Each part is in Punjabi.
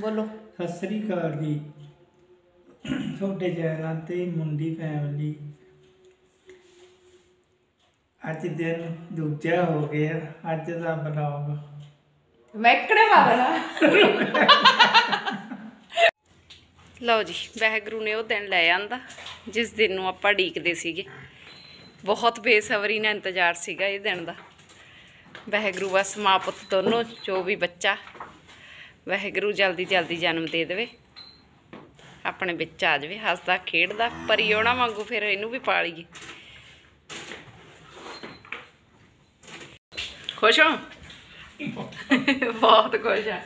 ਬੋਲੋ। ਸਤਿ ਸ੍ਰੀ ਅਕਾਲ ਜੀ। ਤੁਹਾਡੇ ਚੈਨਲ ਤੇ ਮੁੰਡੀ ਫੈਮਿਲੀ ਅੱਜ ਦਿਨ ਦੂਜਾ ਹੋ ਗਿਆ ਅੱਜ ਦਾ ਬਲੌਗ ਮੈਕੜੇ ਮਾਰਨਾ ਲਓ ਜੀ ਵਾਹਿਗੁਰੂ ਨੇ ਉਹ ਦਿਨ ਲੈ ਆਂਦਾ ਜਿਸ ਦਿਨ ਨੂੰ ਆਪਾਂ ਢੀਕਦੇ ਸੀਗੇ। ਬਹੁਤ ਬੇਸਬਰੀ ਨਾਲ ਇੰਤਜ਼ਾਰ ਸੀਗਾ ਇਹ ਦਿਨ ਦਾ। ਵਾਹਿਗੁਰੂ ਬਸ ਮਾਂ ਪੁੱਤ ਦੋਨੋਂ ਜੋ ਵੀ ਬੱਚਾ ਵਾਹਿਗੁਰੂ ਜਲਦੀ ਜਲਦੀ ਜਨਮ ਦੇ ਦੇਵੇ। ਆਪਣੇ ਵਿੱਚ ਆ ਜਾਵੇ ਹੱਸਦਾ ਖੇਡਦਾ ਪਰੀ ਉਹਨਾਂ ਵਾਂਗੂ ਫਿਰ ਇਹਨੂੰ ਵੀ ਪਾਲੀਏ। ਖੁਸ਼ ਹੋ? ਬਹੁਤ ਖੁਸ਼ ਆ।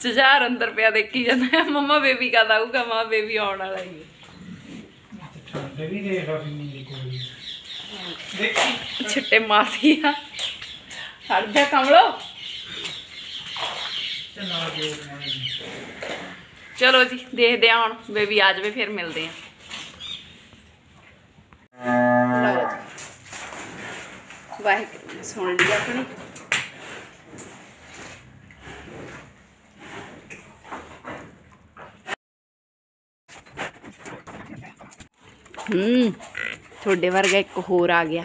ਜੁਝਾਰ ਅੰਦਰ ਪਿਆ ਦੇਖੀ ਜਾਂਦਾ ਮੰਮਾ ਬੇਬੀ ਕਦ ਆਊਗਾ ਮਾਂ ਬੇਬੀ ਆਉਣ ਵਾਲਾ ਹੀ ਛਿੱਟੇ ਮਾਰਦੀ ਆ ਜਾ ਕਮਲੋ। ਚਲਾ ਦਿਓ ਚਲੋ ਜੀ, ਦੇਖਦੇ ਆ ਹੁਣ ਬੇਬੀ ਆ ਜਾਵੇ, ਫਿਰ ਮਿਲਦੇ ਆ ਲਓ ਜੀ। ਵਾਹਿਗੁਰੂ ਸੁਣ ਲਈ ਆਪਣੀ। ਹੂੰ, ਤੁਹਾਡੇ ਵਰਗਾ ਇੱਕ ਹੋਰ ਆ ਗਿਆ।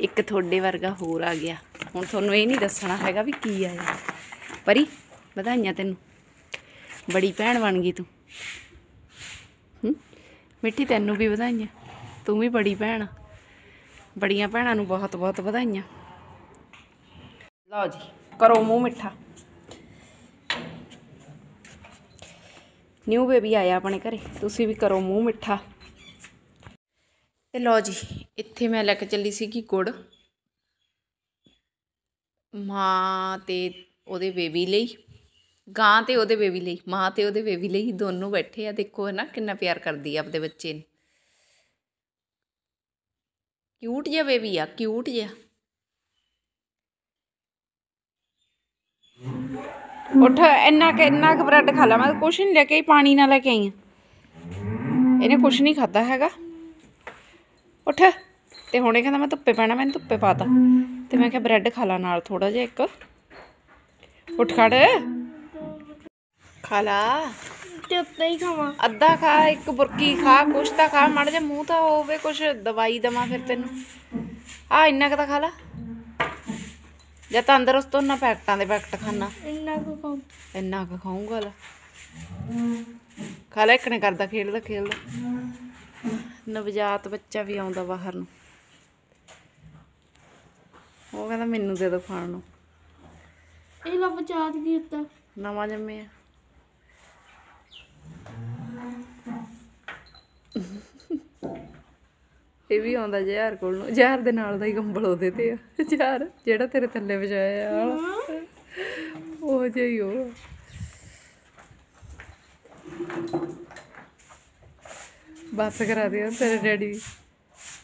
ਇੱਕ ਤੁਹਾਡੇ ਵਰਗਾ ਹੋਰ ਆ ਗਿਆ। ਹੁਣ ਤੁਹਾਨੂੰ ਇਹ ਨਹੀਂ ਦੱਸਣਾ ਹੈਗਾ ਵੀ ਕੀ ਆਇਆ। ਪਰੀ ਵਧਾਈਆਂ ਤੈਨੂੰ। ਬੜੀ ਭੈਣ ਬਣ ਗਈ ਤੂੰ। ਹੂੰ? ਮਿੱਠੀ ਤੈਨੂੰ ਵੀ ਵਧਾਈਆਂ। ਤੂੰ ਵੀ ਬੜੀ ਭੈਣ ਬੜੀਆਂ ਭੈਣਾਂ ਨੂੰ ਬਹੁਤ ਬਹੁਤ ਵਧਾਈਆਂ। ਲਓ ਜੀ, ਕਰੋ ਮੂੰਹ ਮਿੱਠਾ। ਨਿਊ ਬੇਬੀ ਆਇਆ ਆਪਣੇ ਘਰੇ। ਤੁਸੀਂ ਵੀ ਕਰੋ ਮੂੰਹ ਮਿੱਠਾ। ਤੇ ਲਓ ਜੀ, ਇੱਥੇ ਮੈਂ ਲੈ ਕੇ ਚੱਲੀ ਸੀਗੀ ਗੁੜ। ਮਾਂ ਤੇ ਉਹਦੇ ਬੇਬੀ ਲਈ। ਗਾਂ ਤੇ ਉਹਦੇ ਬੇਬੀ ਲਈ, ਮਾਂ ਤੇ ਉਹਦੇ ਬੇਬੀ ਲਈ ਦੋਨੋਂ ਬੈਠੇ ਆ, ਦੇਖੋ ਹੈ ਨਾ ਕਿੰਨਾ ਪਿਆਰ ਕਰਦੀ ਆ ਆਪਦੇ ਬੱਚੇ ਨੂੰ। ਕਿਊਟ ਜਿਹਾ ਬੇਬੀ ਆ ਕਿਊਟ ਜਿਹਾ। ਉੱਠ, ਇੰਨਾ ਕਿ ਇੰਨਾ ਕੁ ਬ੍ਰੈਡ ਖਾ ਲਾ, ਮੈਂ ਕੁਛ ਨਹੀਂ ਲੈ ਕੇ ਆਈ, ਪਾਣੀ ਨਾਲ ਲੈ ਕੇ ਆਈ ਆ। ਇਹਨੇ ਕੁਛ ਨਹੀਂ ਖਾਦਾ ਹੈਗਾ। ਉੱਠ, ਤੇ ਹੁਣੇ ਕਹਿੰਦਾ ਮੈਂ ਧੁੱਪੇ ਪੈਣਾ ਮੈਨੂੰ ਧੁੱਪੇ ਪਾਤਾ। ਤੇ ਮੈਂ ਕਿਹਾ ਬ੍ਰੈਡ ਖਾ ਲਾ ਨਾਲ ਥੋੜਾ ਜਿਹਾ ਇੱਕ। ਉੱਠ ਖੜ। ਖਾ ਲਾ। ਤੇ ਉੱਤੇ ਹੀ ਖਾਵਾਂ। ਅੱਧਾ ਖਾ ਇੱਕ ਬੁਰਕੀ ਖਾ ਕੁਛ ਤਾਂ ਖਾ ਮੜ ਜਾ ਮੂੰਹ ਤਾਂ ਹੋਵੇ ਕੁਛ ਦਵਾਈ ਦਵਾਂ ਫਿਰ ਤੈਨੂੰ। ਆ ਇੰਨਾ ਕੁ ਤਾਂ ਖਾ ਲਾ। ਜਾਂ ਤਾਂ ਅੰਦਰ ਉਸ ਤੋਂ ਨਾ ਪੈਕਟਾਂ ਦੇ ਪੈਕਟ ਖਾਣਾ ਇੰਨਾ ਕੁ ਖਾਉ ਇੰਨਾ ਕੁ ਖਾਊਂਗਾ ਲਾ ਖਾ ਲੈ ਇੱਕ ਨੇ ਕਰਦਾ ਖੇਡਦਾ ਖੇਡਦਾ ਨਵਜਾਤ ਬੱਚਾ ਵੀ ਆਉਂਦਾ ਬਾਹਰ ਨੂੰ। ਉਹ ਕਹਿੰਦਾ ਮੈਨੂੰ ਦੇ ਦਿਓ ਖਾਣ ਨੂੰ। ਇਹ ਲੱਭ ਚਾਹ ਦੀ ਉੱਤੇ? ਨਵਾਂ ਜੰਮਿਆ। ਇਹ ਵੀ ਆਉਂਦਾ ਜ਼ਹਿਰ ਕੋਲ ਨੂੰ। ਜ਼ਹਿਰ ਦੇ ਨਾਲ ਦਾ ਹੀ ਕੰਬਲ ਉਹਦੇ ਤੇ ਆ। ਜ਼ਹਿਰ ਜਿਹੜਾ ਤੇਰੇ ਥੱਲੇ ਵਜਾਇਆ ਆ। ਉਹ ਜਿਹਾ ਉਹ ਬਸ ਕਰਾ ਦੇ ਤੇਰੇ ਡੈਡੀ ਦੀ।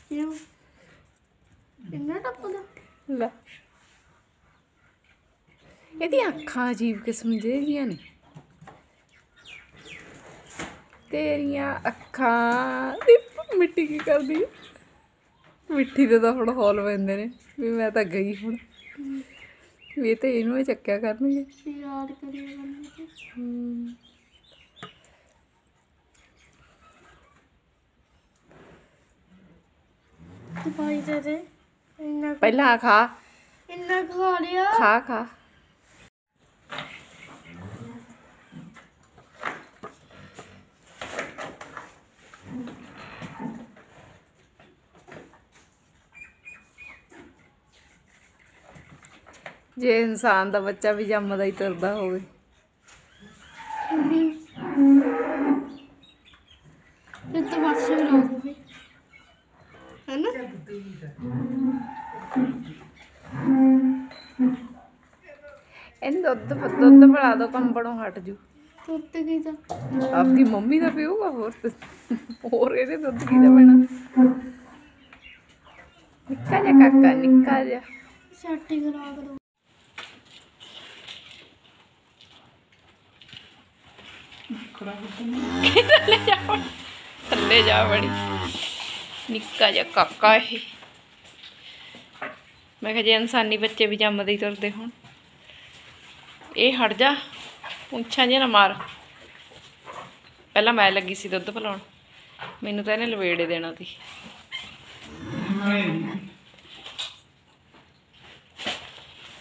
ਕਿਉਂ? ਇੰਨਾ ਟੱਪਦਾ? ਲੈ। ਇਹਦੀਆਂ ਅੱਖਾਂ ਅਜੀਬ ਕਿਸਮ ਦੀਆਂ ਨੇ। ਤੇਰੀਆਂ ਅੱਖਾਂ ਮਿੱਟੀ ਕੀ ਕਰਦੀ ਮਿੱਟੀ ਦੇ ਤਾਂ ਹੁਣ ਹੌਲ ਪੈਂਦੇ ਨੇ ਵੀ ਮੈਂ ਤਾਂ ਗਈ ਹੁਣ। ਵੀ ਇਹ ਤੇ ਇਹਨੂੰ ਹੀ ਚੱਕਿਆ ਕਰਨਗੇ। ਯਾਦ ਕਰਿਆ ਕਰਨਾ ਤੇ। ਹਮ, ਤੇ ਭਾਈ ਦੇ ਦੇ। ਇੰਨਾ ਕੁ- ਪਹਿਲਾਂ ਆਹ ਖਾ। ਇੰਨਾ ਖਾ ਲਿਆ। ਖਾ ਖਾ। ਜੇ ਇਨਸਾਨ ਦਾ ਬੱਚਾ ਵੀ ਜੰਮਦਾ ਹੀ ਤੁਰਦਾ ਹੋਵੇ। ਫਿਰ ਤਾਂ ਬਸ ਵੀ ਰੋਕ ਵੀ ਹੈਨਾ? ਇਹਨੂੰ ਦੁੱਧ ਦੁੱਧ ਪਿਲਾ ਦੋ ਕੰਬਣੋਂ ਹਟ ਜੂ। ਉੱਤੇ ਕੀ ਤਾਂ ਆਪਦੀ ਮੰਮੀ ਦਾ ਪੀਊਗਾ ਹੋਰ? ਤੇ- ਹੋਰ ਇਹਦੇ ਦੁੱਧ ਕੀ ਦਾ ਪੈਣਾ? ਨਿੱਕਾ ਜਿਹਾ ਕਾਕਾ ਨਿੱਕਾ ਜਿਹਾ। ਛਾਟੀ ਕਰਾ ਕਰੋ ਥੱਲੇ ਜਾ ਬੜੀ ਨਿੱਕਾ ਜਿਹਾ ਕਾਕਾ ਇਹ। ਮੈਂ ਕਿਹਾ ਜੇ ਇਨਸਾਨੀ ਬੱਚੇ ਵੀ ਜੰਮਦੇ ਹੀ ਤੁਰਦੇ ਹੁਣ। ਇਹ ਹਟ ਜਾ ਉੱਛਾਂ ਜਿਹਾ ਨਾ ਮਾਰ। ਪਹਿਲਾਂ ਮੈਂ ਲੱਗੀ ਸੀ ਦੁੱਧ ਪਿਲਾਉਣ। ਮੈਨੂੰ ਤਾਂ ਇਹਨੇ ਲਵੇੜੇ ਦੇਣਾ ਸੀ।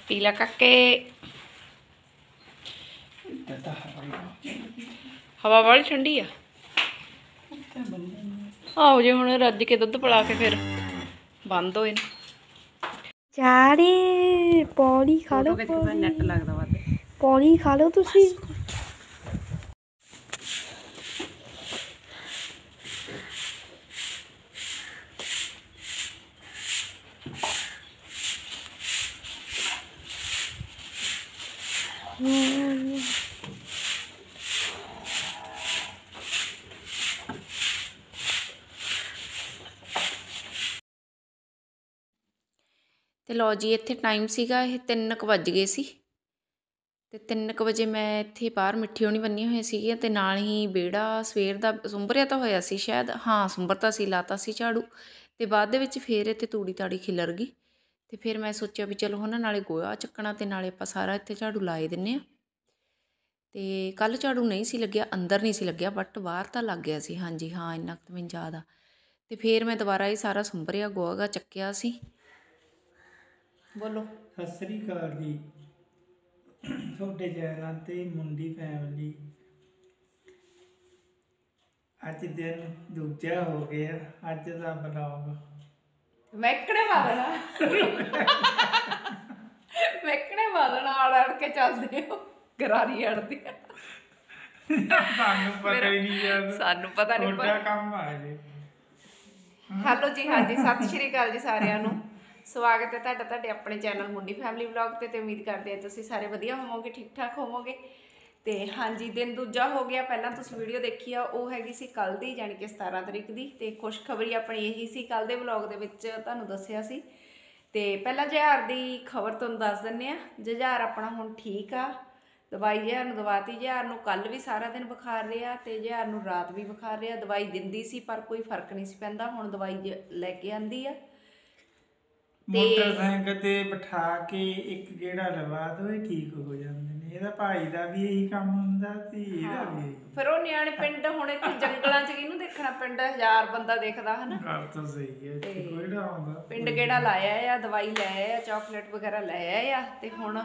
ਪੀਲਾ ਕੱਕੇ। ਹਵਾ ਵਾਲੀ ਠੰਡੀ ਆ। ਆਓ ਜੇ ਹੁਣ ਰੱਜ ਕੇ ਦੁੱਧ ਪਿਲਾ ਕੇ ਫਿਰ ਬੰਦ ਹੋਏ ਨੇ ਚਾਰੇ ਪੌੜੀ ਖਾ ਲਓ ਪੌੜੀ ਖਾ ਲਓ ਤੁਸੀਂ। ਅਤੇ ਲਓ ਜੀ, ਇੱਥੇ ਟਾਈਮ ਸੀਗਾ, ਇਹ 3:00 ਵੱਜ ਗਏ ਸੀ। ਅਤੇ ਤਿੰਨ ਕੁ ਵਜੇ ਮੈਂ ਇੱਥੇ ਬਾਹਰ ਮਿੱਠੀ ਹੋਣੀ ਬੰਨੀਆਂ ਹੋਈਆਂ ਸੀਗੀਆਂ ਅਤੇ ਨਾਲ ਹੀ ਵਿਹੜਾ ਸਵੇਰ ਦਾ, ਸੁੰਬਰਿਆ ਤਾਂ ਹੋਇਆ ਸੀ ਸ਼ਾਇਦ। ਹਾਂ ਸੁੰਬਰਤਾ ਸੀ, ਲਾਤਾ ਸੀ ਝਾੜੂ। ਅਤੇ ਬਾਅਦ ਦੇ ਵਿੱਚ ਫੇਰ ਇੱਥੇ ਤੂੜੀ ਤਾੜੀ ਖਿਲਰ ਗਈ। ਅਤੇ ਫਿਰ ਮੈਂ ਸੋਚਿਆ ਵੀ ਚਲੋ ਹੁਣ ਨਾਲੇ ਗੋਹਾ ਚੱਕਣਾ ਅਤੇ ਨਾਲੇ ਆਪਾਂ ਸਾਰਾ ਇੱਥੇ ਝਾੜੂ ਲਾਏ ਦਿੰਨੇ ਆ। ਅਤੇ ਕੱਲ ਝਾੜੂ ਨਹੀਂ ਸੀ ਲੱਗਿਆ, ਅੰਦਰ ਨਹੀਂ ਸੀ ਲੱਗਿਆ ਬਟ ਬਾਹਰ ਤਾਂ ਲੱਗ ਗਿਆ ਸੀ। ਹਾਂਜੀ, ਹਾਂ, ਇੰਨਾ ਕੁ ਮੈਨੂੰ ਯਾਦ ਆ। ਅਤੇ ਫਿਰ ਮੈਂ ਦੁਬਾਰਾ ਇਹ ਸਾਰਾ ਸੁੰਬਰਿਆ, ਗੋਹਾ ਗਾ ਚੱਕਿਆ ਸੀ। ਬੋਲੋ। ਸਤਿ ਸ੍ਰੀ ਅਕਾਲ ਜੀ। ਤੁਹਾਡੇ ਚੈਨਲ ਤੇ ਮੁੰਡੀ ਫੈਮਿਲੀ ਅੱਜ ਦਿਨ ਦੂਜਾ ਹੋ ਗਿਆ। ਅੱਜ ਦਾ ਬਲੌਗ ਮੈਕੜੇ ਮਾਰਨਾ ਮੈਕੜੇ ਮਾਰਨਾ ਆੜ ਆੜ ਕੇ ਚੱਲਦੇ ਹੋ। ਗਰਾਰੀ ਅੜਦੀ ਤੁਹਾਨੂੰ ਪਤਾ ਹੀ ਨਹੀਂ ਯਾਰ। ਸਾਨੂੰ ਪਤਾ ਨਹੀਂ ਤੁਹਾਡਾ ਕੰਮ ਆ ਜੇ। ਹੈਲੋ ਜੀ ਹਾਂਜੀ ਸਤਿ ਸ਼੍ਰੀ ਅਕਾਲ ਜੀ ਸਾਰਿਆਂ ਨੂੰ। ਸਵਾਗਤ ਹੈ ਤੁਹਾਡਾ, ਤੁਹਾਡੇ ਆਪਣੇ ਚੈਨਲ ਮੁੰਡੀ ਫੈਮਿਲੀ ਵਲੌਗ ਤੇ ਤੇ ਉਮੀਦ ਕਰਦੇ ਹਾਂ ਤੁਸੀਂ ਸਾਰੇ ਵਧੀਆ ਹੋਵੋਗੇ ਠੀਕ ਠਾਕ ਹੋਵੋਗੇ। ਤੇ ਹਾਂਜੀ, ਦਿਨ ਦੂਜਾ ਹੋ ਗਿਆ, ਪਹਿਲਾਂ ਤੁਸੀਂ ਵੀਡੀਓ ਦੇਖੀ ਆ, ਉਹ ਹੈਗੀ ਸੀ ਕੱਲ ਦੀ ਯਾਨੀ ਕਿ 17 ਤਰੀਕ ਦੀ। ਤੇ ਖੁਸ਼ਖਬਰੀ ਆਪਣੀ ਇਹੀ ਸੀ ਕੱਲ ਦੇ ਵਲੌਗ ਦੇ ਵਿੱਚ ਤੁਹਾਨੂੰ ਦੱਸਿਆ ਸੀ। ਤੇ ਪਹਿਲਾਂ ਜਹਾਰ ਦੀ ਖਬਰ ਤੁਹਾਨੂੰ ਦੱਸ ਦਿੰਨੇ ਆ ਜਹਾਰ ਆਪਣਾ ਹੁਣ ਠੀਕ ਆ, ਦਵਾਈ ਜਹਾਰ ਨੂੰ ਦਵਾਤੀ ਜਹਾਰ ਨੂੰ ਕੱਲ ਵੀ ਸਾਰਾ ਦਿਨ ਬੁਖਾਰ ਰਿਹਾ ਤੇ ਜਹਾਰ ਨੂੰ ਰਾਤ ਵੀ ਬੁਖਾਰ ਰਿਹਾ। ਦਵਾਈ ਦਿੰਦੀ ਸੀ, ਪਰ ਕੋਈ ਫ਼ਰਕ ਨਹੀਂ ਸੀ ਪੈਂਦਾ, ਹੁਣ ਦਵਾਈ ਜ- ਲੈ ਕੇ ਆਂਦੀ ਆ। ਮੋਟਰਸਾਈਕਲ ਤੇ ਬਿਠਾ ਕੇ ਇੱਕ ਗੇੜਾ ਲਵਾ ਦੋ ਇਹ ਠੀਕ ਹੋ ਜਾਂਦੇ ਨੇ। ਇਹਦਾ ਭਾਈ ਦਾ ਵੀ ਇਹੀ ਕੰਮ ਹੁੰਦਾ ਤੇ ਇਹਦਾ ਵੀ ਫਿਰ ਉਹ ਨਿਆਣੇ ਪਿੰਡ ਹੁਣ ਇੱਥੇ ਜੰਗਲਾਂ 'ਚ ਕਿਹਨੂੰ ਦੇਖਣਾ? ਪਿੰਡ ਹਜ਼ਾਰ ਬੰਦਾ ਦੇਖਦਾ ਹਨਾ? ਗੱਲ ਤਾਂ ਸਹੀ ਹੈ ਕੋਈ ਨਾ ਆਉਂਦਾ ਪਿੰਡ ਕਿਹੜਾ ਲਾਇਆ ਆ ਦਵਾਈ ਲੈ ਆਇਆ ਚਾਕਲੇਟ ਵਗੈਰਾ ਲੈ ਆਇਆ ਤੇ ਹੁਣ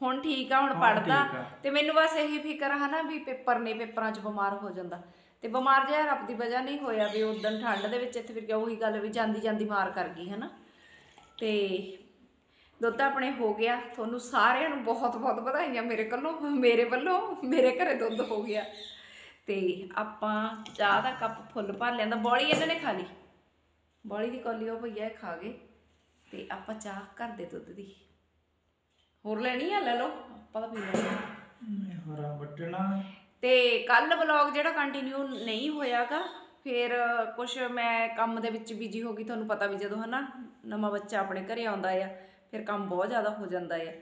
ਹੁਣ ਠੀਕ ਆ ਹੁਣ ਪੜਦਾ। ਤੇ ਮੈਨੂੰ ਬਸ ਇਹੀ ਫਿਕਰ ਹਨਾ ਵੀ ਪੇਪਰ ਨੇ ਪੇਪਰਾਂ 'ਚ ਬਿਮਾਰ ਹੋ ਜਾਂਦਾ। ਤੇ ਬਿਮਾਰ ਜਿਹਾ ਰੱਬ ਦੀ ਵਜ੍ਹਾ ਨਹੀਂ ਹੋਇਆ ਵੀ ਉਦੋਂ ਠੰਡ ਦੇ ਵਿੱਚ ਇੱਥੇ ਫਿਰ ਉਹੀ ਗੱਲ ਵੀ ਜਾਂਦੀ ਜਾਂਦੀ ਮਾਰ ਕਰ ਗਈ ਹਨਾ? ਤੇ ਦੁੱਧ ਆਪਣੇ ਹੋ ਗਿਆ। ਤੁਹਾਨੂੰ ਸਾਰਿਆਂ ਨੂੰ ਬਹੁਤ ਬਹੁਤ ਵਧਾਈਆਂ ਮੇਰੇ ਵੱਲੋਂ ਮੇਰੇ ਵੱਲੋਂ ਮੇਰੇ ਘਰੇ ਦੁੱਧ ਹੋ ਗਿਆ। ਤੇ ਆਪਾਂ ਚਾਹ ਦਾ ਕੱਪ ਫੁੱਲ ਭਰ ਲਿਆਂਦਾ। ਬੋਲੀ ਇਹਨਾਂ ਨੇ ਖਾ ਲਈ? ਬੋਲੀ ਦੀ ਕੌਲੀ ਉਹ ਭਈਆ ਖਾ ਗਏ। ਤੇ ਆਪਾਂ ਚਾਹ ਘਰ ਦੇ ਦੁੱਧ ਦੀ। ਹੋਰ ਲੈਣੀ ਆ? ਲੈ ਲਓ। ਆਪਾਂ ਤਾਂ ਪੀ ਲੈਣੀ ਹੋਰਾ ਵੱਟਣਾ। ਤੇ ਕੱਲ ਵਲੌਗ ਜਿਹੜਾ ਕੰਟੀਨਿਊ ਨਹੀਂ ਹੋਇਆਗਾ ਫਿਰ ਕੁਝ ਮੈਂ ਕੰਮ ਦੇ ਵਿੱਚ ਬਿਜ਼ੀ ਹੋ ਗਈ, ਤੁਹਾਨੂੰ ਪਤਾ ਵੀ ਜਦੋਂ ਹਨਾ ਨਵਾਂ ਬੱਚਾ ਆਪਣੇ ਘਰੇ ਆਉਂਦਾ ਆ, ਫਿਰ ਕੰਮ ਬਹੁਤ ਜ਼ਿਆਦਾ ਹੋ ਜਾਂਦਾ ਆ।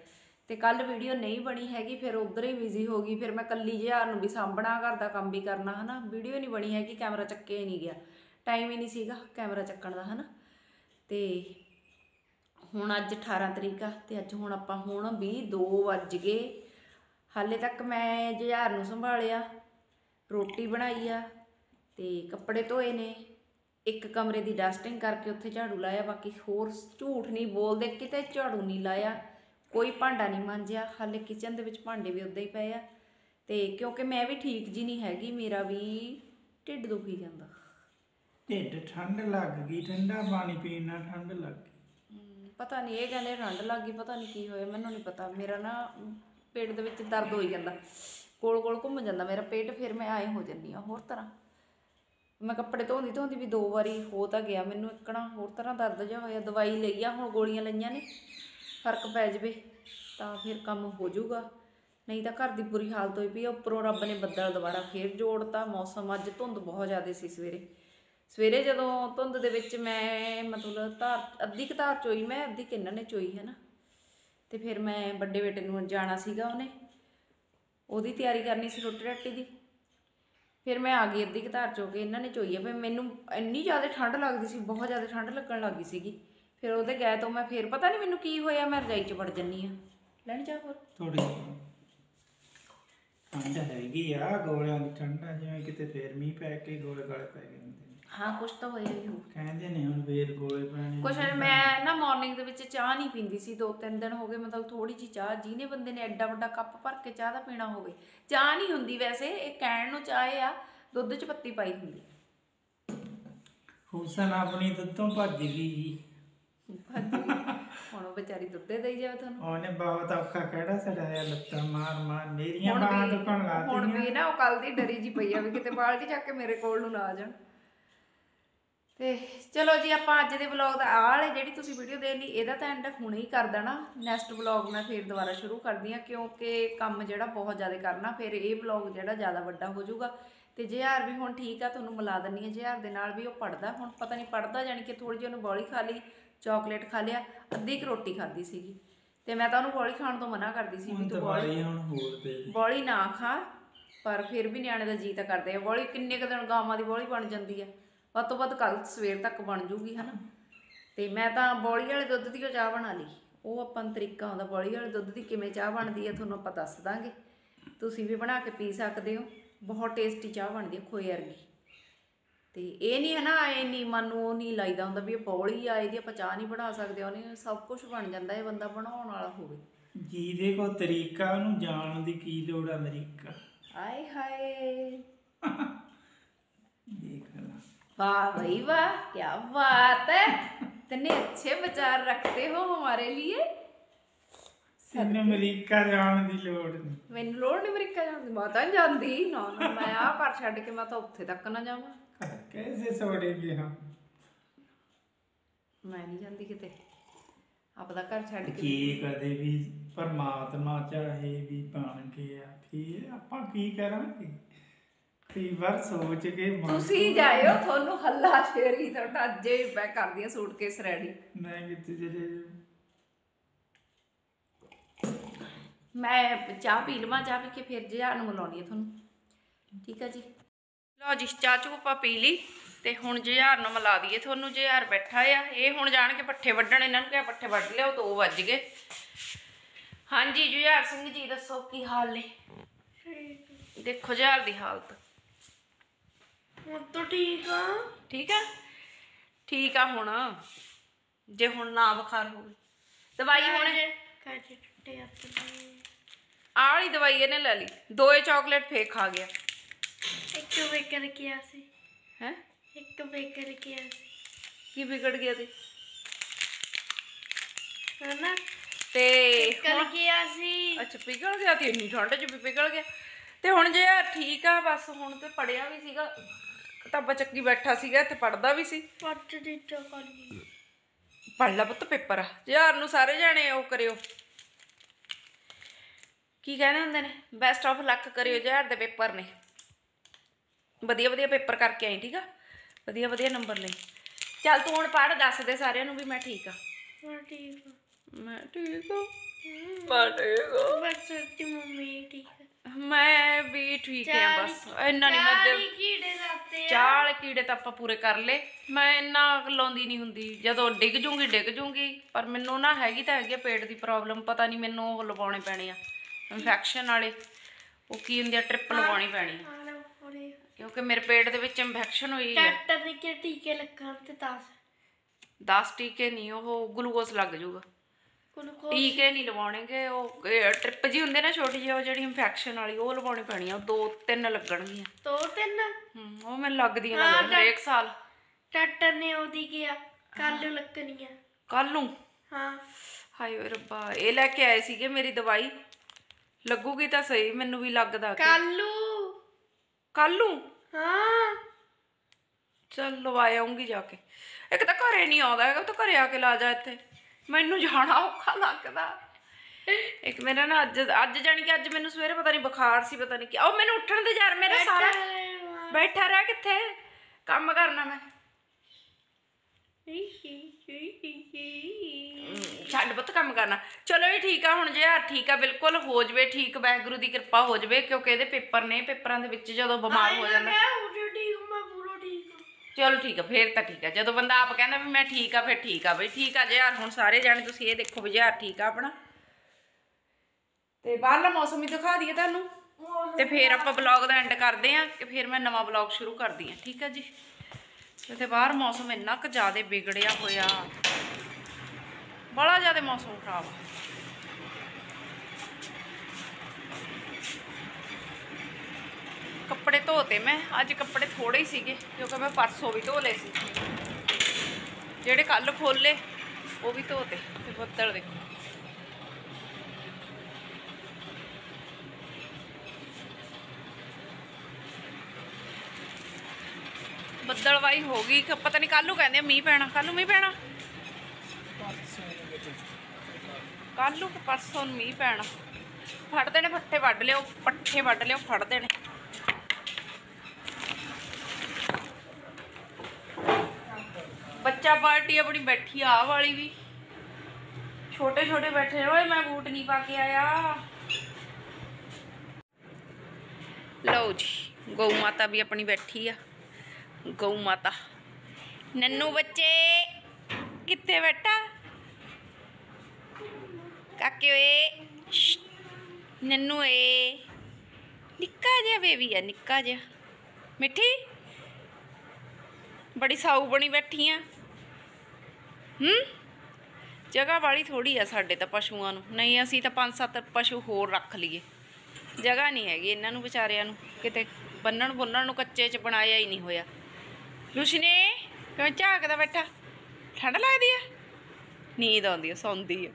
ਤੇ ਕੱਲ ਵੀਡੀਓ ਨਹੀਂ ਬਣੀ ਹੈਗੀ, ਫਿਰ ਉਧਰ ਹੀ ਬਿਜ਼ੀ ਹੋ ਗਈ, ਫਿਰ ਮੈਂ ਕੱਲੀ ਜਿਹਾ ਨੂੰ ਵੀ ਸਾਂਭਣਾ, ਘਰ ਦਾ ਕੰਮ ਵੀ ਕਰਨਾ ਹਨਾ। ਵੀਡੀਓ ਨਹੀਂ ਬਣੀ ਹੈਗੀ ਕੈਮਰਾ ਚੱਕੇ ਨਹੀਂ ਗਿਆ। ਟਾਈਮ ਹੀ ਨਹੀਂ ਸੀਗਾ ਕੈਮਰਾ ਚੱਕਣ ਦਾ ਹਨਾ। ਤੇ ਹੁਣ ਅੱਜ 18 ਤਰੀਕ ਆ, ਤੇ ਅੱਜ ਹੁਣ ਆਪਾਂ ਹੁਣ ਵੀ 2 ਵੱਜ ਗਏ। ਹਾਲੇ ਤੱਕ ਮੈਂ ਜੁਝਾਰ ਨੂੰ ਸੰਭਾਲਿਆ, ਰੋਟੀ ਬਣਾਈ ਆ ਤੇ ਕੱਪੜੇ ਧੋਏ ਨੇ। ਇੱਕ ਕਮਰੇ ਦੀ ਡਸਟਿੰਗ ਕਰਕੇ ਉੱਥੇ ਝਾੜੂ ਲਾਇਆ ਬਾਕੀ ਹੋਰ ਝੂਠ ਨਹੀਂ ਬੋਲਦੇ ਕਿਤੇ ਝਾੜੂ ਨਹੀਂ ਲਾਇਆ। ਕੋਈ ਭਾਂਡਾ ਨਹੀਂ ਮਾਂਜਿਆ ਹਾਲੇ ਕਿਚਨ ਦੇ ਵਿੱਚ ਭਾਂਡੇ ਵੀ ਉਦਾਂ ਹੀ ਪਏ ਆ। ਤੇ ਕਿਉਂਕਿ ਮੈਂ ਵੀ ਠੀਕ ਜੀ ਨਹੀਂ ਹੈਗੀ ਮੇਰਾ ਵੀ ਢਿੱਡ ਦੁਖੀ ਜਾਂਦਾ। ਢਿੱਡ ਠੰਡ ਲੱਗ ਗਈ ਠੰਡਾ ਪਾਣੀ ਪੀਣ ਨਾਲ ਠੰਡ ਲੱਗ ਗਈ। ਪਤਾ ਨਹੀਂ ਇਹ ਕਹਿੰਦੇ ਠੰਡ ਲੱਗ ਗਈ ਪਤਾ ਨਹੀਂ ਕੀ ਹੋਇਆ ਮੈਨੂੰ ਨਹੀਂ ਪਤਾ। ਮੇਰਾ ਨਾ ਪੇਟ ਦੇ ਵਿੱਚ ਦਰਦ ਹੋਈ ਜਾਂਦਾ। ਗੋਲ ਗੋਲ ਘੁੰਮ ਜਾਂਦਾ ਮੇਰਾ ਪੇਟ ਫਿਰ ਮੈਂ ਆਏ ਹੋ ਜੰਨੀ ਆ ਹੋਰ ਤਰ੍ਹਾਂ। ਮੈਂ ਕੱਪੜੇ ਧੋਂਦੀ ਧੋਂਦੀ ਵੀ ਦੋ ਵਾਰੀ ਹੋ ਤਾਂ ਗਿਆ, ਮੈਨੂੰ ਇੱਕ ਨਾ ਹੋਰ ਤਰ੍ਹਾਂ ਦਰਦ ਜਿਹਾ ਹੋਇਆ, ਦਵਾਈ ਲਈ ਆ, ਹੁਣ ਗੋਲੀਆਂ ਲਈਆਂ ਨੇ, ਫ਼ਰਕ ਪੈ ਜਵੇ ਤਾਂ ਫਿਰ ਕੰਮ ਹੋ ਜਾਊਗਾ। ਨਹੀਂ ਤਾਂ ਘਰ ਦੀ ਬੁਰੀ ਹਾਲਤ ਹੋਈ ਪਈ ਆ, ਉੱਪਰੋਂ ਰੱਬ ਨੇ ਬੱਦਲ ਦੁਬਾਰਾ ਫੇਰ ਜੋੜਤਾ, ਮੌਸਮ ਅੱਜ ਧੁੰਦ ਬਹੁਤ ਜ਼ਿਆਦਾ ਸੀ ਸਵੇਰੇ। ਸਵੇਰੇ ਜਦੋਂ ਧੁੰਦ ਦੇ ਵਿੱਚ ਮੈਂ ਮਤਲਬ ਧਾਰ, ਅੱਧੀ ਕੁ ਧਾਰ ਚੋਈ ਮੈਂ, ਅੱਧੀ ਕਿੰਨਾਂ ਨੇ ਚੋਈ, ਹੈ ਨਾ। ਤੇ ਫਿਰ ਮੈਂ ਵੱਡੇ ਬੇਟੇ ਨੂੰ ਜਾਣਾ ਸੀਗਾ ਉਹਨੇ, ਉਹਦੀ ਤਿਆਰੀ ਕਰਨੀ ਸੀ ਰੋਟੀ ਰਾਟੀ ਦੀ। ਫਿਰ ਮੈਂ ਆ ਗਈ ਅੱਧੀ ਕੁ ਚੋ ਕੇ, ਇਹਨਾਂ ਨੇ ਚੋਈ ਫਿਰ ਮੈਨੂੰ ਇੰਨੀ ਜ਼ਿਆਦਾ ਠੰਡ ਲੱਗਦੀ ਸੀ, ਬਹੁਤ ਜ਼ਿਆਦਾ ਠੰਡ ਲੱਗਣ ਲੱਗੀ ਸੀਗੀ। ਫਿਰ ਉਹਦੇ ਗਏ ਤੋਂ ਮੈਂ ਫਿਰ ਪਤਾ ਨਹੀਂ ਮੈਨੂੰ ਕੀ ਹੋਇਆ, ਮੈਂ ਰਜਾਈ 'ਚ ਵੜ ਜੰਨੀ ਆ ਲੈਣ ਜਾ ਹੋਰ? ਥੋੜੀ ਠੰਡ ਹੈਗੀ ਆ, ਗੋਲਿਆਂ ਦੀ ਠੰਡ ਆ, ਜਿਵੇਂ ਕਿਤੇ ਫੇਰ ਮੀਂਹ ਪੈ ਕੇ ਗੋਲੇ ਗਾਲੇ ਪੈ ਗਏ ਹੁੰਦੇ। ਹਾਂ ਕੁਛ ਤਾਂ ਹੋਇਆ ਹੀ ਹੋ ਕਹਿੰਦੇ ਨੇ ਹੁਣ ਫੇਰ ਗੋਲੇ ਪੈਣੇ ਕੁਛ ਮੈਂ ਨਾ ਮਾਰਨਿੰਗ ਦੇ ਵਿੱਚ ਚਾਹ ਨਹੀਂ ਪੀਂਦੀ ਸੀ ਦੋ ਤਿੰਨ ਦਿਨ ਹੋ ਗਏ ਮਤਲਬ ਥੋੜੀ ਜੀ ਚਾਹ ਜਿਹਨੇ ਬੰਦੇ ਨੇ ਐਡਾ ਵੱਡਾ ਕੱਪ ਭਰ ਕੇ ਚਾਹ ਦਾ ਪੀਣਾ ਹੋਵੇ ਚਾਹ ਨਹੀਂ ਹੁੰਦੀ ਵੈਸੇ ਇਹ ਕਹਿਣ ਨੂੰ ਚਾਹ ਆ ਦੁੱਧ 'ਚ ਪੱਤੀ ਪਾਈ ਹੁੰਦੀ ਹੁਸਨ ਆਪਣੀ ਦੁੱਧੋਂ ਭੱਜ ਗਈ। ਹੁਣ ਉਹ ਵਿਚਾਰੀ ਦੁੱਧੇ ਦੇਈ ਜਾਵੇ ਤੁਹਾਨੂੰ। ਉਹਨੇ ਬਹੁਤ ਔਖਾ ਕਿਹੜਾ ਛਡਾਇਆ ਲੱਤਾਂ ਮਾਰ ਮਾਰ ਮੇਰੀਆਂ ਹੁਣ ਬਾਹਾਂ ਦੁਕਾਨ ਹੁਣ ਲਾਤੀਆਂ ਵੀ ਨਾ ਉਹ ਕੱਲ ਦੀ ਡਰੀ ਜੀ ਪਈ ਆ ਵੀ ਕਿਤੇ ਬਾਲਟੀ ਚੱਕ ਕੇ ਮੇਰੇ ਕੋਲ ਨੂੰ ਨਾ ਆ ਜਾਣ। ਤੇ ਚਲੋ ਜੀ ਆਪਾਂ ਅੱਜ ਦੇ ਵਲੌਗ ਦਾ ਆਹ ਵਾਲੇ ਜਿਹੜੀ ਤੁਸੀਂ ਵੀਡੀਓ ਦੇਖ ਲਈ ਇਹਦਾ ਤਾਂ ਐਂਡ ਹੁਣੇ ਹੀ ਕਰ ਦੇਣਾ। ਨੈਕਸਟ ਵਲੌਗ ਮੈਂ ਫੇਰ ਦੁਬਾਰਾ ਸ਼ੁਰੂ ਕਰਦੀ ਆ ਕਿਉਂਕਿ ਕੰਮ ਜਿਹੜਾ ਬਹੁਤ ਜ਼ਿਆਦਾ ਕਰਨਾ ਫਿਰ ਇਹ ਵਲੌਗ ਜਿਹੜਾ ਜ਼ਿਆਦਾ ਵੱਡਾ ਹੋ ਜਾਊਗਾ। ਤੇ ਜਿਹਾਰ ਵੀ ਹੁਣ ਠੀਕ ਆ ਤੁਹਾਨੂੰ ਮਿਲਾ ਦਿੰਨੀ ਆ ਜਿਹਾਰ ਦੇ ਨਾਲ ਵੀ ਉਹ ਪੜਦਾ ਹੁਣ ਪਤਾ ਨਹੀਂ ਪੜਦਾ ਜਾਣੀ ਕਿ ਥੋੜੀ ਜਿਹੀ ਉਹਨੂੰ ਬੋਲੀ ਖਾ ਲਈ ਚਾਕਲੇਟ ਖਾ ਲਿਆ ਅੱਧੀ ਕੁ ਰੋਟੀ ਖਾਧੀ ਸੀਗੀ। ਤੇ ਮੈਂ ਤਾਂ ਉਹਨੂੰ ਬੋਲੀ ਖਾਣ ਤੋਂ ਮਨਾ ਕਰਦੀ ਸੀ ਵੀ ਤੂੰ ਬੋਲੀ ਹੁਣ ਹੋਰ ਦੇ ਬੋਲੀ ਨਾ ਖਾ ਪਰ ਫਿਰ ਵੀ ਨਿਆਣੇ ਦਾ ਜੀ ਤਾਂ ਕਰਦੇ ਆ ਬੋਲੀ ਕਿੰਨੇ ਕੁ ਦਿਨ ਗਾਵਾਂ ਦੀ ਬੋਲੀ ਬਣ ਜਾਂਦੀ ਆ। ਵੱਧ ਤੋਂ ਵੱਧ ਕੱਲ ਸਵੇਰ ਤੱਕ ਬਣ ਜੂਗੀ ਹਨਾ? ਤੇ ਮੈਂ ਤਾਂ ਬੋਲੀ ਵਾਲੇ ਦੁੱਧ ਦੀ ਉਹ ਚਾਹ ਬਣਾ ਲਈ। ਉਹ ਆਪਾਂ ਨੂੰ ਤਰੀਕਾ ਆਉਂਦਾ ਬੋਲੀ ਵਾਲੇ ਦੁੱਧ ਦੀ ਕਿਵੇਂ ਚਾਹ ਬਣਦੀ ਆ ਤੁਹਾਨੂੰ ਆਪਾਂ ਦੱਸ ਦਾਂਗੇ। ਤੁਸੀਂ ਵੀ ਬਣਾ ਕੇ ਪੀ ਸਕਦੇ ਹੋ। ਬਹੁਤ ਟੇਸਟੀ ਚਾਹ ਬਣਦੀ ਆ ਖੋਏ ਵਰਗੀ। ਤੇ ਇਹ ਨਹੀਂ ਹੈ ਨਾ ਇਹ ਨਹੀਂ ਮਨ ਨੂੰ ਉਹ ਨਹੀਂ ਲਾਈਦਾ ਹੁੰਦਾ ਵੀ ਇਹ ਬੋਲੀ ਆ ਇਹਦੀ ਆਪਾਂ ਚਾਹ ਨਹੀਂ ਬਣਾ ਸਕਦੇ ਉਹਨੇ ਸਭ ਕੁਝ ਬਣ ਜਾਂਦਾ ਇਹ ਬੰਦਾ ਬਣਾਉਣ ਵਾਲਾ ਹੋਵੇ। ਜਿਹਦੇ ਕੋ ਤਰੀਕਾ ਉਹਨੂੰ ਜਾਣਨ ਦੀ ਕੀ ਲੋੜ ਅਮਰੀਕਾ? ਆਏ ਹਾਏ। ਦੇਖ ਲਾ। ਵਾਹ भाई ਵਾਹ क्या बात है इतने अच्छे विचार रखते हो हमारे लिए ਮੈਨੂੰ ਅਮਰੀਕਾ ਜਾਣ ਦੀ ਲੋੜ ਨਹੀਂ। ਮੈਨੂੰ ਲੋੜ ਨਹੀਂ ਅਮਰੀਕਾ ਜਾਣ ਦੀ ਮੈਂ ਤਾਂ ਜਾਂਦੀ। ਨਾ ਨਾ, ਮੈਂ ਆ ਘਰ ਛੱਡ ਕੇ ਮੈਂ ਉੱਥੇ ਤੱਕ ਨਾ ਜਾਵਾਂ। ਕੈਸੇ ਸੋੜੇਗੇ ਹਮ ਮੈਂ ਨਹੀਂ ਜਾਂਦੀ ਕਿਤੇ। ਆਪਦਾ ਘਰ ਛੱਡ ਕੇ। ਕੀ ਕਦੇ ਵੀ ਪਰਮਾਤਮਾ ਚਾਹੇ ਵੀ ਬਣ ਗਿਆ। ਫਿਰ ਆਪਾਂ ਕੀ ਕਰਾਂਗੇ? ਕਈ ਵਾਰ ਸੋਚ ਕੇ ਮਨ ਤੁਸੀਂ ਜਾਇਓ ਤੁਹਾਨੂੰ ਹੱਲਾ ਸ਼ੇਰੀ ਤੁਹਾਡਾ ਅੱਜੇ ਮੈਂ ਕਰਦੀ ਆ ਸੂਟਕੇਸ ਰੈਡੀ ਮੈਂ ਕਿਤੇ ਜਿਹੜੇ ਮੈਂ ਚਾਹ ਪੀ ਲਵਾਂ ਚਾਹ ਪੀ ਕੇ ਫਿਰ ਜਿਹਾ ਨੂੰ ਮਿਲਾਉਣੀ ਆ ਤੁਹਾਨੂੰ। ਠੀਕ ਆ ਜੀ? ਲਓ ਜੀ ਚਾਹ ਚੂ ਆਪਾਂ ਪੀ ਲਈ ਤੇ ਹੁਣ ਜਿਹਾਰ ਨੂੰ ਮਿਲਾ ਦਈਏ ਤੁਹਾਨੂੰ ਜਿਹਾਰ ਬੈਠਾ ਆ। ਇਹ ਹੁਣ ਜਾਣ ਕੇ ਪੱਠੇ ਵੱਢਣ ਇਹਨਾਂ ਨੂੰ ਕਿਹਾ ਪੱਠੇ ਵੱਢ ਲਿਓ 2 ਵੱਜ ਗਏ। ਹਾਂਜੀ ਜਿਹਾਰ ਸਿੰਘ ਜੀ ਦੱਸੋ ਕੀ ਹਾਲ ਨੇ? ਦੇਖੋ ਜਿਹਾਰ ਦੀ ਹਾਲਤ। ਹੁਣ ਤਾਂ ਠੀਕ ਆ। ਠੀਕ ਆ? ਠੀਕ ਆ ਹੁਣ। ਜੇ ਹੁਣ ਨਾ ਬੁਖਾਰ ਹੋਵੇ। ਦਵਾਈ ਹੁਣ। ਕਾਜੇ ਟੁੱਟੇ ਆਪਣੇ ਆਹ ਵਾਲੀ ਦਵਾਈ ਇਹਨੇ ਲੈ ਲਈ। ਦੋਏ ਚਾਕਲੇਟ ਫੇਕ ਖਾ ਗਿਆ। ਇੱਕ ਬੇਕਰ ਕਿਹਾ ਸੀ। ਹੈ? ਇੱਕ ਬੇਕਰ ਕਿਹਾ ਸੀ। ਕੀ ਵਿਗੜ ਗਿਆ ਤੇ? ਹਨਾ ਤੇ ਕਰ ਗਿਆ ਸੀ। ਅੱਛਾ ਪਿਘਲ ਗਿਆ ਤੇ ਇੰਨੀ ਠੰਡ 'ਚ ਵੀ ਪਿਘਲ ਗਿਆ। ਤੇ ਹੁਣ ਜੇ ਠੀਕ ਆ ਬਸ ਹੁਣ ਤੇ ਪੜਿਆ ਵੀ ਸੀਗਾ। ਕਿਤਾਬਾਂ ਚੱਕੀ ਬੈਠਾ ਸੀਗਾ ਤੇ ਪੜਦਾ ਵੀ ਸੀ। ਪੱਟ ਦਿੱਤਾ ਕਾਲੀ ਪੜ ਲਾ ਪੁੱਤ ਪੇਪਰ। ਯਾਰ ਨੂੰ ਸਾਰੇ ਜਾਣੇ ਉਹ ਕਰਿਓ। ਕੀ ਕਹਿੰਦੇ ਹੁੰਦੇ ਨੇ? ਬੈਸਟ ਆਫ ਲੱਕ ਕਰਿਓ ਯਾਰ ਦੇ ਪੇਪਰ ਨੇ। ਵਧੀਆ ਵਧੀਆ ਪੇਪਰ ਕਰਕੇ ਆਈ ਠੀਕ ਆ? ਵਧੀਆ ਵਧੀਆ ਨੰਬਰ ਲਈ ਚੱਲ ਤੂੰ ਹੁਣ ਪੜ ਦੱਸ ਦੇ ਸਾਰਿਆਂ ਨੂੰ ਵੀ ਮੈਂ ਠੀਕ ਆ। ਹਾਂ ਠੀਕ ਆ। ਮੈਂ ਠੀਕ ਆ। ਮੈਂ ਠੀਕ ਆ। ਬਸ ਸੱਚੀ ਮੰਮੀ ਠੀਕ ਆ। ਮੈਂ ਵੀ ਠੀਕ ਆ ਬਸ। ਇੰਨਾ ਨਹੀਂ ਮੈਂ ਦਿਲ- ਕੀੜੇ ਲਾਤੇ ਚਾਲ ਕੀੜੇ ਤਾਂ ਆਪਾਂ ਪੂਰੇ ਕਰ ਲਏ। ਮੈਂ ਇੰਨਾ ਲਾਉਂਦੀ ਨਹੀਂ ਹੁੰਦੀ। ਜਦੋਂ ਡਿੱਗ ਜੂੰਗੀ ਡਿੱਗ ਜੂੰਗੀ। ਪਰ ਮੈਨੂੰ ਨਾ ਹੈਗੀ ਤਾਂ ਹੈਗੀ ਆ ਪੇਟ ਦੀ ਪ੍ਰੋਬਲਮ। ਪਤਾ ਨਹੀਂ ਮੈਨੂੰ ਉਹ ਲਵਾਉਣੇ ਪੈਣੇ ਆ। ਇਨਫੈਕਸ਼ਨ ਵਾਲੇ। ਉਹ ਕੀ ਹੁੰਦੇ ਆ ਟ੍ਰਿਪ ਲਵਾਉਣੀ ਪੈਣੀ ਆ। ਆ। ਕਿਉਂਕਿ ਮੇਰੇ ਪੇਟ ਦੇ ਵਿੱਚ ਇਨਫੈਕਸ਼ਨ ਹੋਈ ਆ। ਡਾਕਟਰ ਨੇ ਕਿ ਟੀਕੇ ਲੱਗਣ ਤੇ ਦੱਸ। 10 ਟੀਕੇ ਨਹੀਂ ਉਹ ਗਲੂਕੋਸ ਲੱਗ ਜਾਊਗਾ ਟੀਕੇ ਨਹੀਂ ਲਵਾਉਣਗੇ ਉਹ ਟ੍ਰਿਪ ਜੀ ਹੁੰਦੇ ਨਾ ਛੋਟੀ ਜਿਹੀ ਉਹ ਜਿਹੜੀ ਇਨਫੈਕਸ਼ਨ ਵਾਲੀ ਉਹ ਲਵਾਉਣੀ ਪੈਣੀ ਆ ਦੋ ਤਿੰਨ ਲੱਗਣਗੀਆਂ। ਦੋ ਤਿੰਨ? ਹੂੰ ਉਹ ਮੈਨੂੰ ਲੱਗਦੀਆਂ ਨੇ ਹਰੇਕ ਸਾਲ। ਡਾਕਟਰ ਨੇ ਉਹਦੀ ਕਿਹਾ ਕੱਲ ਨੂੰ ਲੱਗਣੀਆਂ ਕੱਲ ਨੂੰ? ਹਾਂ। ਹਾਏ ਰੱਬਾ ਇਹ ਲੈ ਕੇ ਆਏ ਸੀਗੇ ਮੇਰੀ ਦਵਾਈ। ਲੱਗੂਗੀ ਤਾਂ ਸਹੀ ਮੈਨੂੰ ਵੀ ਲੱਗਦਾ ਕੱਲ ਨੂੰ? ਕੱਲ ਨੂੰ? ਹਾਂ। ਚੱਲ ਲਵਾ ਆਉਂਗੀ ਜਾ ਕੇ। ਇੱਕ ਤਾਂ ਘਰੇ ਨਹੀਂ ਆਉਂਦਾ ਹੈਗਾ ਤਾਂ ਘਰੇ ਆ ਕੇ ਲਾ ਜਾ ਇੱਥੇ। ਮੈਨੂੰ ਜਾਣਾ ਔਖਾ ਲੱਗਦਾ। ਇੱਕ ਮੇਰਾ ਨਾ ਅੱਜ ਅੱਜ ਜਾਣੀ ਕਿ ਅੱਜ ਮੈਨੂੰ ਸਵੇਰੇ ਪਤਾ ਨਹੀਂ ਬੁਖਾਰ ਸੀ ਪਤਾ ਨਹੀਂ ਕੀ। ਉਹ ਮੈਨੂੰ ਉੱਠਣ ਦੇ ਯਾਰ ਮੇਰਾ ਸਾਰਾ। ਬੈਠਾ ਰਹਿ ਕਿੱਥੇ? ਕੰਮ ਕਰਨਾ ਮੈਂ। ਛੱਡ ਪੁੱਤ ਕੰਮ ਕਰਨਾ। ਚਲੋ ਵੀ ਠੀਕ ਆ ਹੁਣ ਜੇ ਯਾਰ ਠੀਕ ਆ ਬਿਲਕੁਲ ਹੋ ਜਵੇ ਠੀਕ ਵਾਹਿਗੁਰੂ ਦੀ ਕਿਰਪਾ ਹੋ ਜਵੇ ਕਿਉਂਕਿ ਇਹਦੇ ਪੇਪਰ ਨੇ ਪੇਪਰਾਂ ਦੇ ਵਿੱਚ ਜਦੋਂ ਬਿਮਾਰ ਹੋ ਜਾਂਦਾ। ਚਲੋ ਠੀਕ ਆ, ਫੇਰ ਤਾਂ ਠੀਕ ਆ। ਜਦੋਂ ਬੰਦਾ ਆਪ ਕਹਿੰਦਾ ਵੀ ਮੈਂ ਠੀਕ ਆ, ਫਿਰ ਠੀਕ ਆ ਬਈ। ਠੀਕ ਆ ਜੇ ਯਾਰ, ਹੁਣ ਸਾਰੇ ਜਾਣੇ ਤੁਸੀਂ ਇਹ ਦੇਖੋ ਵੀ ਯਾਰ ਠੀਕ ਆ ਆਪਣਾ। ਤੇ ਬਾਹਰਲਾ ਮੌਸਮ ਹੀ ਦਿਖਾ ਦਈਏ ਤੁਹਾਨੂੰ। ਤੇ ਫਿਰ ਆਪਾਂ ਬਲੌਗ ਦਾ ਐਂਡ ਕਰਦੇ ਆਂ ਕਿ ਫਿਰ ਮੈਂ ਨਵਾਂ ਬਲੌਗ ਸ਼ੁਰੂ ਕਰਦੀ ਆਂ। ਠੀਕ ਆ ਜੀ? ਤੇ ਬਾਹਰ ਮੌਸਮ ਇੰਨਾ ਕੁ ਜ਼ਿਆਦਾ ਵਿਗੜਿਆ ਹੋਇਆ। ਬੜਾ ਜ਼ਿਆਦਾ ਮੌਸਮ ਖਰਾਬ ਆ। ਕੱਪੜੇ ਧੋਤੇ ਮੈਂ, ਅੱਜ ਕੱਪੜੇ ਥੋੜੇ ਹੀ ਸੀਗੇ, ਕਿਉਂਕਿ ਮੈਂ ਪਰਸੋਂ ਵੀ ਧੋ ਲਏ ਸੀ। ਜਿਹੜੇ ਕੱਲ ਖੋਲੇ ਉਹ ਵੀ ਧੋਤੇ, ਤੇ ਬੱਦਲ ਦੇਖੋ। ਬੱਦਲਵਾਈ ਹੋ ਗਈ ਪਤਾ ਨਹੀਂ ਕੱਲ ਨੂੰ ਕਹਿੰਦੇ ਮੀਂਹ ਪੈਣਾ ਕੱਲ ਨੂੰ ਮੀਂਹ ਪੈਣਾ? ਕੱਲ ਨੂੰ ਪਰਸੋਂ ਨੂੰ ਮੀਂਹ ਪੈਣਾ? ਫੜਦੇ ਨੇ ਪੱਠੇ ਵੱਢ ਲਿਓ, ਪੱਠੇ ਵੱਢ ਲਿਓ ਫੜਦੇ ਨੇ ਬੱਚਾ ਪਾਰਟੀ ਆਪਣੀ ਬੈਠੀ ਆ ਆਹ ਵਾਲੀ ਵੀ। ਛੋਟੇ ਛੋਟੇ ਬੈਠੇ ਨੇ, ਓਏ ਮੈਂ ਬੂਟ ਨਹੀਂ ਪਾ ਕੇ ਆਇਆ। ਲਓ ਜੀ ਗਊ ਮਾਤਾ ਵੀ ਆਪਣੀ ਬੈਠੀ ਆ। ਗਊ ਮਾਤਾ। ਨੰਨੂ ਬੱਚੇ ਕਿੱਥੇ ਬੈਠਾ? ਕਾਕੇ ਓਏ ਨੰਨੂ ਏ। ਨਿੱਕਾ ਜਿਹਾ ਬੇਬੀ ਆ ਨਿੱਕਾ ਜਿਹਾ। ਮਿੱਠੀ? ਬੜੀ ਸਾਊ ਬਣੀ ਬੈਠੀ ਆ। ਹੂੰ? ਜਗ੍ਹਾ ਵਾਲੀ ਥੋੜੀ ਆ ਸਾਡੇ ਤਾਂ ਪਸ਼ੂਆਂ ਨੂੰ। ਨਹੀਂ, ਅਸੀਂ ਤਾਂ ਪੰਜ ਸੱਤ ਪਸ਼ੂ ਹੋਰ ਰੱਖ ਲਈਏ। ਜਗ੍ਹਾ ਨਹੀਂ ਹੈਗੀ ਇਹਨਾਂ ਨੂੰ, ਵਿਚਾਰਿਆਂ ਨੂੰ। ਕਿਤੇ ਬੰਨਣ ਬੁੰਨਣ ਨੂੰ ਕੱਚੇ 'ਚ ਬਣਾਇਆ ਹੀ ਨਹੀਂ ਹੋਇਆ। ਰੁਸ਼ਨੇ ਕਿਉਂ ਝਾਕਦਾ ਬੈਠਾ? ਠੰਡ ਲੱਗਦੀ ਆ? ਨੀਂਦ ਆਉਂਦੀ ਆ, ਸੌਂਦੀ ਆ।